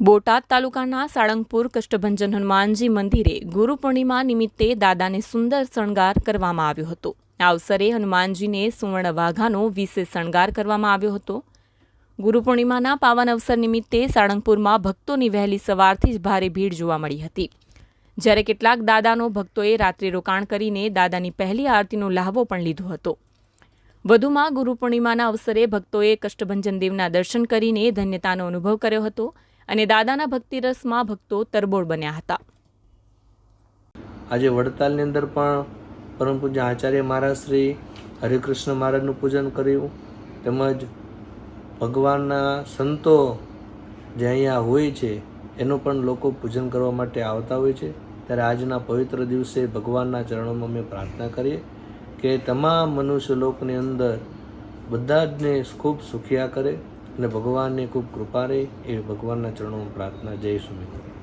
બોટાદ તાલુકાના સાળંગપુર કષ્ટભંજન હનુમાનજી મંદિરે ગુરુ પૂર્ણિમા નિમિત્તે દાદાને સુંદર શણગાર કરવામાં આવ્યો હતો. આ અવસરે હનુમાનજીને સુવર્ણ વાઘાનો વિશેષ શણગાર કરવામાં આવ્યો હતો. ગુરુ પૂર્ણિમાના પાવન અવસર નિમિત્તે સાળંગપુરમાં ભક્તોની વહેલી સવારથી જ ભારે ભીડ જોવા મળી હતી. જ્યારે કેટલાક દાદાનો ભક્તોએ રાત્રે રોકાણ કરીને દાદાની પહેલી આરતીનો લહાવો પણ લીધો હતો. વધુમાં ગુરુ પૂર્ણિમાના અવસરે ભક્તોએ કષ્ટભંજન દેવના દર્શન કરીને ધન્યતાનો અનુભવ કર્યો હતો. અને દાદાના ભક્તિરસમાં ભક્તો તરબોળ બન્યા હતા. આજે વડતાલની અંદર પણ પરમ પૂજ્ય આચાર્ય મહારાજ શ્રી હરિકૃષ્ણ મહારાજનું પૂજન કર્યું. તેમજ ભગવાનના સંતો જે અહીંયા હોય છે, એનું પણ લોકો પૂજન કરવા માટે આવતા હોય છે. ત્યારે આજના પવિત્ર દિવસે ભગવાનના ચરણોમાં અમે પ્રાર્થના કરીએ કે તમામ મનુષ્ય લોકની અંદર બધા જને ખૂબ સુખિયા કરે. અને ભગવાનની ખૂબ કૃપા રહે એવી ભગવાનના ચરણોમાં પ્રાર્થના. જય સ્વામિનારાયણ.